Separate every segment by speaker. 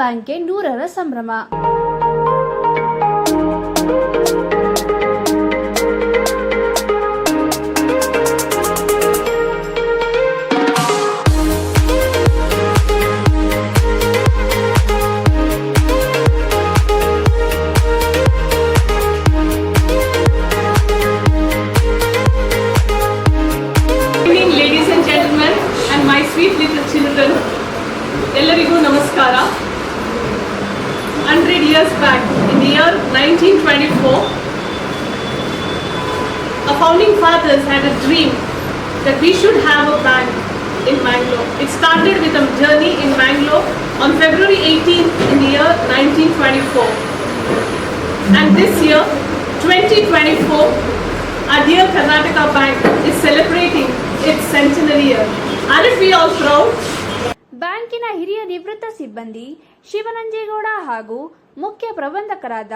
Speaker 1: ಬ್ಯಾಂಕ್ಗೆ ನೂರರ ಸಂಭ್ರಮ.
Speaker 2: Fathers had a dream that we should have a bank in Mangalore. It started with a journey in Mangalore on February 18th in the year 1924. And this year, 2024, our dear Karnataka Bank is celebrating its centenary year. Aren't we all proud?
Speaker 1: ಬ್ಯಾಂಕಿನ ಹಿರಿಯ ನಿವೃತ್ತ ಸಿಬ್ಬಂದಿ ಶಿವನಂಜೇಗೌಡ ಹಾಗೂ ಮುಖ್ಯ ಪ್ರಬಂಧಕರಾದ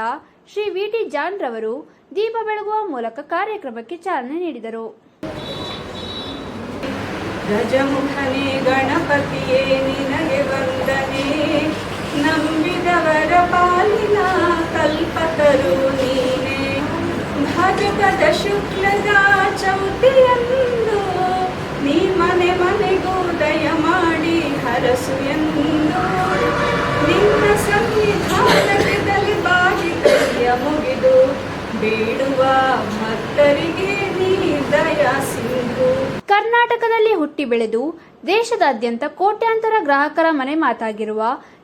Speaker 1: Shri V T John ರವರು ದೀಪ ಬೆಳಗುವ ಮೂಲಕ ಕಾರ್ಯಕ್ರಮಕ್ಕೆ ಚಾಲನೆ ನೀಡಿದರು.
Speaker 3: ಗಜಮುಖನೇ ಗಣಪತಿಯೇ, ನಿನಗೆ ವಂದನೆ. ನಂಬಿದವರ ಪಾಲಿನ ಕಲ್ಪತರು ನೀನೆ. ಭಾಜಕದ ಶುಕ್ಲದ ಚೌತಿಯಂದು ನೀ ಮನೆ ಮನೆಗೂ ದಯ ಮಾಡಿ ಹರಸು ಎಂದು ಭಕ್ತರಿಗೆ ನೀ ದಯ ಸಿಂಧು.
Speaker 1: ಕರ್ನಾಟಕದಲ್ಲಿ ಹುಟ್ಟಿ ಬೆಳೆದು ದೇಶದಾದ್ಯಂತ ಕೋಟ್ಯಾಂತರ ಗ್ರಾಹಕರ ಮನೆ ಮಾತಾಗಿರುವ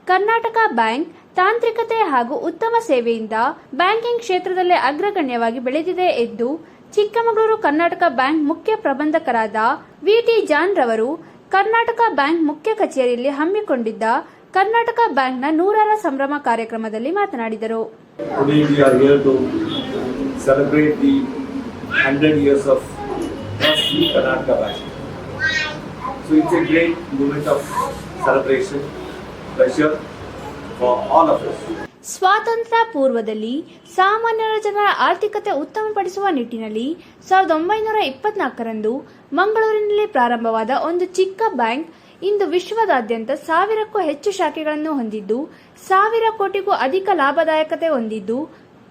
Speaker 1: ಕರ್ನಾಟಕ ಬ್ಯಾಂಕ್ ತಾಂತ್ರಿಕತೆ ಹಾಗೂ ಉತ್ತಮ ಸೇವೆಯಿಂದ ಬ್ಯಾಂಕಿಂಗ್ ಕ್ಷೇತ್ರದಲ್ಲೇ ಅಗ್ರಗಣ್ಯವಾಗಿ ಬೆಳೆದಿದೆ ಎಂದು ಚಿಕ್ಕಮಗಳೂರು ಕರ್ನಾಟಕ ಬ್ಯಾಂಕ್ ಮುಖ್ಯ ಪ್ರಬಂಧಕರಾದ ವಿಟಿ ಜಾನ್ ರವರು ಕರ್ನಾಟಕ ಬ್ಯಾಂಕ್ ಮುಖ್ಯ ಕಚೇರಿಯಲ್ಲಿ ಹಮ್ಮಿಕೊಂಡಿದ್ದ ಕರ್ನಾಟಕ ಬ್ಯಾಂಕ್ನ ನೂರರ ಸಂಭ್ರಮ ಕಾರ್ಯಕ್ರಮದಲ್ಲಿ ಮಾತನಾಡಿದರು.
Speaker 4: 100 years of Sri Karnataka Bank. So it's a great moment of celebration, pleasure for all of us.
Speaker 1: ಸ್ವಾತಂತ್ರ್ಯ ಪೂರ್ವದಲ್ಲಿ ಸಾಮಾನ್ಯರ ಜನರ ಆರ್ಥಿಕತೆ ಉತ್ತಮಪಡಿಸುವ ನಿಟ್ಟಿನಲ್ಲಿ ಸಾವಿರದ ಒಂಬೈನೂರ ಇಪ್ಪತ್ನಾಲ್ಕರಂದು ಮಂಗಳೂರಿನಲ್ಲಿ ಪ್ರಾರಂಭವಾದ ಒಂದು ಚಿಕ್ಕ ಬ್ಯಾಂಕ್ ಇಂದು ವಿಶ್ವದಾದ್ಯಂತ ಸಾವಿರಕ್ಕೂ ಹೆಚ್ಚು ಶಾಖೆಗಳನ್ನು ಹೊಂದಿದ್ದು ಸಾವಿರ ಕೋಟಿಗೂ ಅಧಿಕ ಲಾಭದಾಯಕತೆ ಹೊಂದಿದ್ದು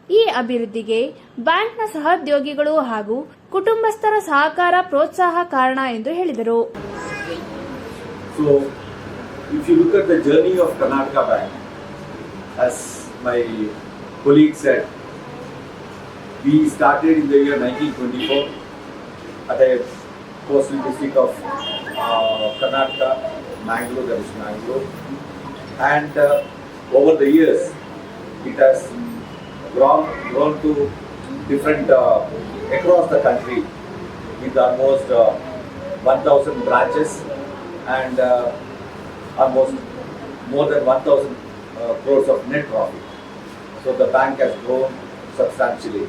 Speaker 1: ಈ ಅಭಿವೃದ್ಧಿಗೆ ಬ್ಯಾಂಕ್ನ ಸಹೋದ್ಯೋಗಿಗಳು ಹಾಗೂ ಕುಟುಂಬಸ್ಥರ ಸಹಕಾರ ಪ್ರೋತ್ಸಾಹ ಕಾರಣ ಎಂದು ಹೇಳಿದರು
Speaker 4: if you look at the journey of Karnataka Bank, as my colleague said, we started in the year 1924 at a coastal district of uh, Karnataka, Mangalore, that is Mangalore. And uh, over the years, it has grown, grown to different, uh, across the country with almost uh, 1000 branches and uh, almost more than 1000 uh, crores of net profit. So the bank has grown substantially.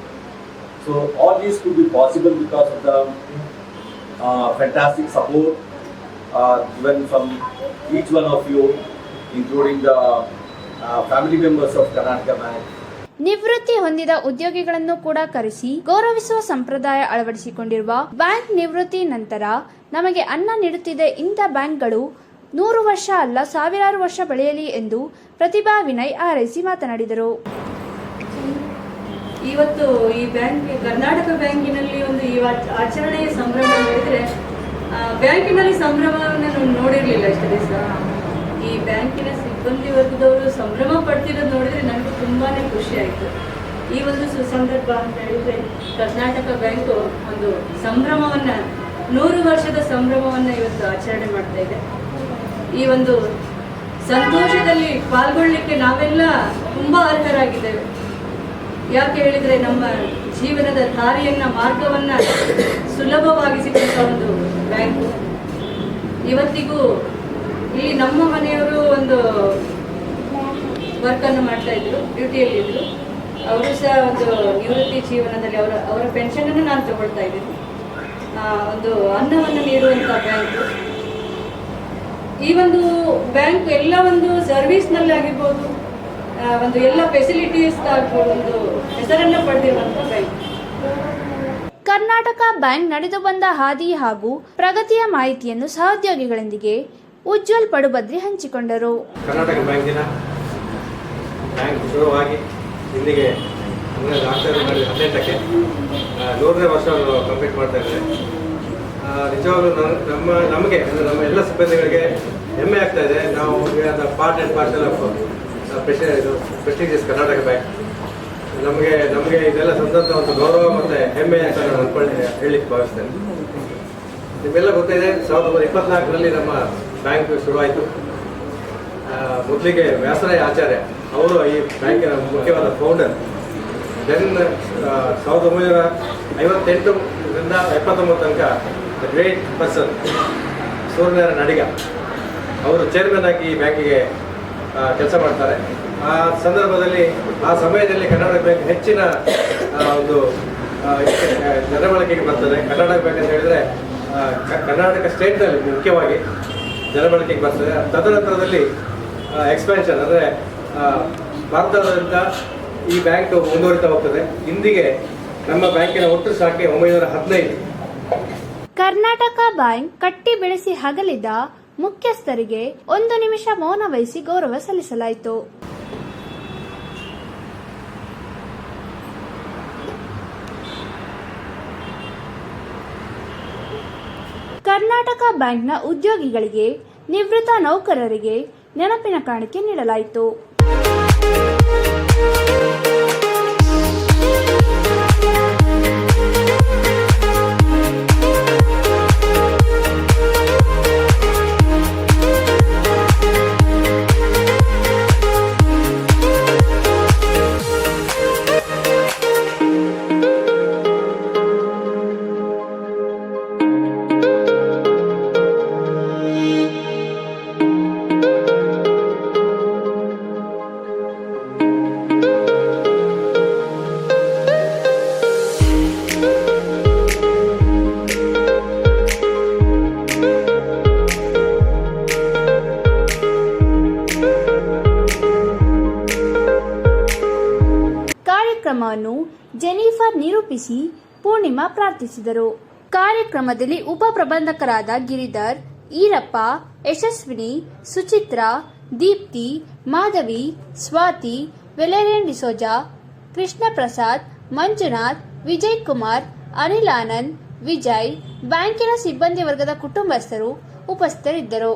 Speaker 4: So all these could be possible because of the uh, fantastic support uh, given from each one of you, including the uh, family members of Karnataka Bank.
Speaker 1: ನಿವೃತ್ತಿ ಹೊಂದಿದ ಉದ್ಯೋಗಿಗಳನ್ನು ಕೂಡ ಕರೆಸಿ ಗೌರವಿಸುವ ಸಂಪ್ರದಾಯ ಅಳವಡಿಸಿಕೊಂಡಿರುವ bank ನಿವೃತ್ತಿ ನಂತರ ನಮಗೆ ಅನ್ನ ನೀಡುತ್ತಿದೆ ಇಂಥ ಬ್ಯಾಂಕ್ಗಳು ನೂರು ವರ್ಷ ಅಲ್ಲ, ಸಾವಿರಾರು ವರ್ಷ ಬೆಳೆಯಲಿ ಎಂದು ಪ್ರತಿಭಾ ವಿನಯ್ ಆರೈಸಿ ಮಾತನಾಡಿದರು.
Speaker 3: ಇವತ್ತು ಈ ಬ್ಯಾಂಕ್, ಕರ್ನಾಟಕ ಬ್ಯಾಂಕಿನಲ್ಲಿ ಒಂದು ಈ ಆಚರಣೆಯ ಸಂಭ್ರಮ ನೋಡಿದ್ರೆ ಬ್ಯಾಂಕಿನಲ್ಲಿ ಸಂಭ್ರಮವನ್ನು ನೋಡಿರ್ಲಿಲ್ಲ ಇಷ್ಟು ದಿವಸ. ಈ ಬ್ಯಾಂಕಿನ ಸಿಬ್ಬಂದಿ ವರ್ಗದವರು ಸಂಭ್ರಮ ಪಡ್ತಿರೋದು ನೋಡಿದ್ರೆ ನನಗೆ ತುಂಬಾನೇ ಖುಷಿ ಆಯ್ತು. ಈ ಒಂದು ಸುಸಂದರ್ಭ ಅಂತ ಹೇಳಿದ್ರೆ ಕರ್ನಾಟಕ ಬ್ಯಾಂಕು ಒಂದು ಸಂಭ್ರಮವನ್ನ, ನೂರು ವರ್ಷದ ಸಂಭ್ರಮವನ್ನ ಇವತ್ತು ಆಚರಣೆ ಮಾಡ್ತಾ ಇದೆ. ಈ ಒಂದು ಸಂತೋಷದಲ್ಲಿ ಪಾಲ್ಗೊಳ್ಳಿಕ್ಕೆ ನಾವೆಲ್ಲ ತುಂಬಾ ಅರ್ಹರಾಗಿದ್ದೇವೆ. ಯಾಕೆ ಹೇಳಿದ್ರೆ ನಮ್ಮ ಜೀವನದ ದಾರಿಯನ್ನ, ಮಾರ್ಗವನ್ನ ಸುಲಭವಾಗಿಸಿಕೊಂಡ ಒಂದು ಬ್ಯಾಂಕು. ಇವತ್ತಿಗೂ ಇಲ್ಲಿ ನಮ್ಮ ಮನೆಯವರು ಒಂದು ವರ್ಕ್ ಅನ್ನು ಮಾಡ್ತಾ ಇದ್ರು ಡ್ಯೂಟಿಯಲ್ಲಿ ಇದ್ರು. ಅವರು ಸಹ ಒಂದು ನಿವೃತ್ತಿ ಜೀವನದಲ್ಲಿ ಅವರ ಅವರ ಪೆನ್ಷನ್ ಅನ್ನು ನಾನು ತಗೊಳ್ತಾ ಇದ್ದೀನಿ. ಒಂದು ಅನ್ನವನ್ನು ನೀಡುವಂಥ ಬ್ಯಾಂಕ್ ಈ ಒಂದು ಬ್ಯಾಂಕ್ ಎಲ್ಲ ಒಂದು ಸರ್ವಿಸ್ನಲ್ಲಿ ಆಗಿರ್ಬೋದು. ಒಂದು ಎಲ್ಲ ಫೆಸಿಲಿಟೀಸ್ ಆಗ್ಬೋದು ಒಂದು ಹೆಸರನ್ನ ಪಡೆದಿರುವಂಥ ಬ್ಯಾಂಕ್
Speaker 1: ಕರ್ನಾಟಕ ಬ್ಯಾಂಕ್ ನಡೆದು ಬಂದ ಹಾದಿ ಹಾಗೂ ಪ್ರಗತಿಯ ಮಾಹಿತಿಯನ್ನು ಸಹೋದ್ಯೋಗಿಗಳೊಂದಿಗೆ ಉಜ್ವಲ್ ಪಡುಬದ್ರಿ ಹಂಚಿಕೊಂಡರು.
Speaker 5: ಕರ್ನಾಟಕ ಬ್ಯಾಂಕಿನ ಬ್ಯಾಂಕ್ ಶುರುವಾಗಿ ಇಲ್ಲಿಗೆ ಹದಿನೆಂಟಕ್ಕೆ ನೂರನೇ ವರ್ಷ ಕಂಪ್ಲೀಟ್ ಮಾಡ್ತಾ ಇದ್ದಾರೆ. ನಿಜವಾಗ್ಲೂ ನಮ್ಮ, ನಮಗೆ, ಅಂದರೆ ನಮ್ಮ ಎಲ್ಲ ಸಿಬ್ಬಂದಿಗಳಿಗೆ ಹೆಮ್ಮೆ ಆಗ್ತಾ ಇದೆ. ನಾವು ಪಾರ್ಟ್ ಆ್ಯಂಡ್ ಪಾರ್ಸಲ್ ಆಫ್ ಇದು ಪ್ರೆಸ್ಟೀಜಿಯಸ್ ಕರ್ನಾಟಕ ಬ್ಯಾಂಕ್. ನಮಗೆ ನಮಗೆ ಇದೆಲ್ಲ ಸಂದಂತ ಒಂದು ಗೌರವ ಮತ್ತು ಹೆಮ್ಮೆ ಅಂತ ನಾನು ಅನ್ಕೊಳ್ಳಿ ಹೇಳಲಿಕ್ಕೆ ಭಾವಿಸ್ತೇನೆ. ನಿಮ್ಮೆಲ್ಲ ಗೊತ್ತಿದೆ, ಸಾವಿರದ ಒಂಬೈನೂರ ಇಪ್ಪತ್ನಾಲ್ಕರಲ್ಲಿ ನಮ್ಮ ಬ್ಯಾಂಕ್ ಶುರುವಾಯಿತು. ಮೊದಲಿಗೆ ವ್ಯಾಸರಾಯ ಆಚಾರ್ಯ, ಅವರು ಈ ಬ್ಯಾಂಕಿನ ಮುಖ್ಯವಾದ ಫೌಂಡರ್ ದೆನ್ ಸಾವಿರದ ಒಂಬೈನೂರ ಐವತ್ತೆಂಟರಿಂದ ಎಪ್ಪತ್ತೊಂಬತ್ತು ತನಕ the great person Suryanarayana Nadiga, ಅವರು ಚೇರ್ಮನ್ ಆಗಿ ಈ ಬ್ಯಾಂಕಿಗೆ ಕೆಲಸ ಮಾಡ್ತಾರೆ. ಆ ಸಂದರ್ಭದಲ್ಲಿ, ಆ ಸಮಯದಲ್ಲಿ ಕನ್ನಡ ಬ್ಯಾಂಕ್ ಹೆಚ್ಚಿನ ಒಂದು ನಡವಳಿಕೆಗೆ ಬರ್ತದೆ. ಕರ್ನಾಟಕ ಬ್ಯಾಂಕ್ ಅಂತ ಹೇಳಿದ್ರೆ ಕರ್ನಾಟಕ ಸ್ಟೇಟ್ನಲ್ಲಿ ಮುಖ್ಯವಾಗಿ ಜನಬಳಕೆಗೆ ಬರ್ತದೆ. ತದನಂತರದಲ್ಲಿ ಎಕ್ಸ್ಪ್ಯಾನ್ಷನ್ ಅಂದರೆ ಭಾರತದಾದ್ಯಂತ ಈ ಬ್ಯಾಂಕ್ ಮುಂದುವರಿತಾ ಹೋಗ್ತದೆ. ಇಂದಿಗೆ ನಮ್ಮ ಬ್ಯಾಂಕಿನ ಒಟ್ಟು ಶಾಖೆ ಒಂಬೈನೂರ ಹದಿನೈದು.
Speaker 1: ಕರ್ನಾಟಕ ಬ್ಯಾಂಕ್ ಕಟ್ಟಿ ಬೆಳೆಸಿ ಹಗಲಿದ ಮುಖ್ಯಸ್ಥರಿಗೆ ಒಂದು ನಿಮಿಷ ಮೌನ ವಹಿಸಿ ಗೌರವ ಸಲ್ಲಿಸಲಾಯಿತು. ಕರ್ನಾಟಕ ಬ್ಯಾಂಕ್ನ ಉದ್ಯೋಗಿಗಳಿಗೆ ನಿವೃತ್ತ ನೌಕರರಿಗೆ ನೆನಪಿನ ಕಾಣಿಕೆ ನೀಡಲಾಯಿತು. ಕಾರ್ಯಕ್ರಮವನ್ನು ಜೆನಿಫರ್ ನಿರೂಪಿಸಿ ಪೂರ್ಣಿಮಾ ಪ್ರಾರ್ಥಿಸಿದರು. ಕಾರ್ಯಕ್ರಮದಲ್ಲಿ ಉಪ ಪ್ರಬಂಧಕರಾದ ಗಿರಿಧರ್, ಈರಪ್ಪ, ಯಶಸ್ವಿನಿ, ಸುಚಿತ್ರಾ, ದೀಪ್ತಿ, ಮಾಧವಿ, ಸ್ವಾತಿ, ವೆಲೇರಿಯನ್ ಡಿಸೋಜಾ ಕೃಷ್ಣ ಪ್ರಸಾದ್ ಮಂಜುನಾಥ್ ವಿಜಯ್ ಕುಮಾರ್ ಅನಿಲ್ ಆನಂದ್, ವಿಜಯ್, ಬ್ಯಾಂಕಿನ ಸಿಬ್ಬಂದಿ ವರ್ಗದ ಕುಟುಂಬಸ್ಥರು ಉಪಸ್ಥಿತರಿದ್ದರು.